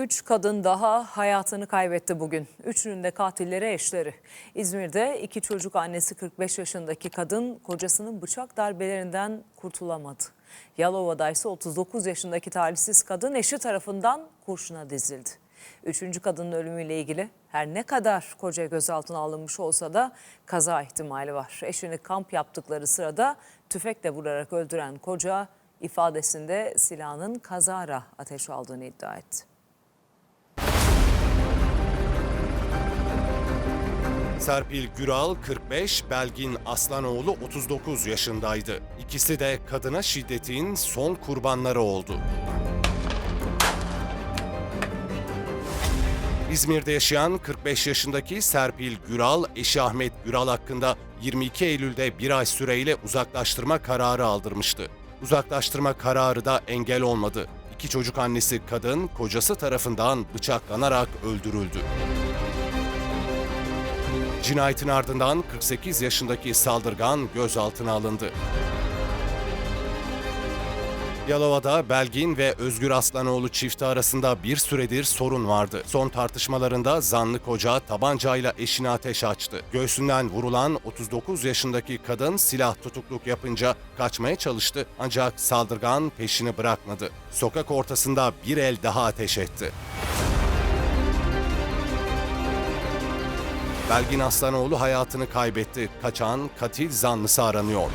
Üç kadın daha hayatını kaybetti bugün. Üçünün de katilleri eşleri. İzmir'de iki çocuk annesi 45 yaşındaki kadın kocasının bıçak darbelerinden kurtulamadı. Yalova'da ise 39 yaşındaki talihsiz kadın eşi tarafından kurşuna dizildi. Üçüncü kadının ölümüyle ilgili her ne kadar koca gözaltına alınmış olsa da kaza ihtimali var. Eşini kamp yaptıkları sırada tüfekle vurarak öldüren koca ifadesinde silahının kazara ateş aldığını iddia etti. Serpil Güral 45, Belgin Aslanoğlu 39 yaşındaydı. İkisi de kadına şiddetin son kurbanları oldu. İzmir'de yaşayan 45 yaşındaki Serpil Güral, eşi Ahmet Güral hakkında 22 Eylül'de bir ay süreyle uzaklaştırma kararı aldırmıştı. Uzaklaştırma kararı da engel olmadı. İki çocuk annesi kadın, kocası tarafından bıçaklanarak öldürüldü. Cinayetin ardından 48 yaşındaki saldırgan gözaltına alındı. Yalova'da Belgin ve Özgür Aslanoğlu çifti arasında bir süredir sorun vardı. Son tartışmalarında zanlı koca tabancayla eşine ateş açtı. Göğsünden vurulan 39 yaşındaki kadın silah tutukluk yapınca kaçmaya çalıştı ancak saldırgan peşini bırakmadı. Sokak ortasında bir el daha ateş etti. Belgin Aslanoğlu hayatını kaybetti. Kaçan katil zanlısı aranıyor.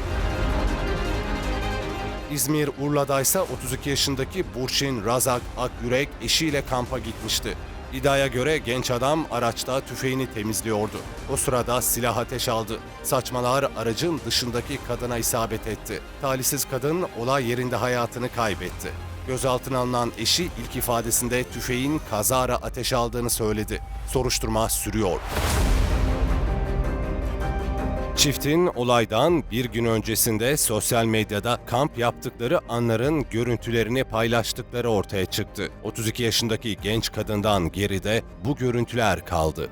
İzmir Urla'da ise 32 yaşındaki Burçin Razak Akyürek eşiyle kampa gitmişti. İddiaya göre genç adam araçta tüfeğini temizliyordu. O sırada silah ateş aldı. Saçmalar aracın dışındaki kadına isabet etti. Talihsiz kadın olay yerinde hayatını kaybetti. Gözaltına alınan eşi ilk ifadesinde tüfeğin kazara ateş aldığını söyledi. Soruşturma sürüyor. Çiftin olaydan bir gün öncesinde sosyal medyada kamp yaptıkları anların görüntülerini paylaştıkları ortaya çıktı. 32 yaşındaki genç kadından geride bu görüntüler kaldı.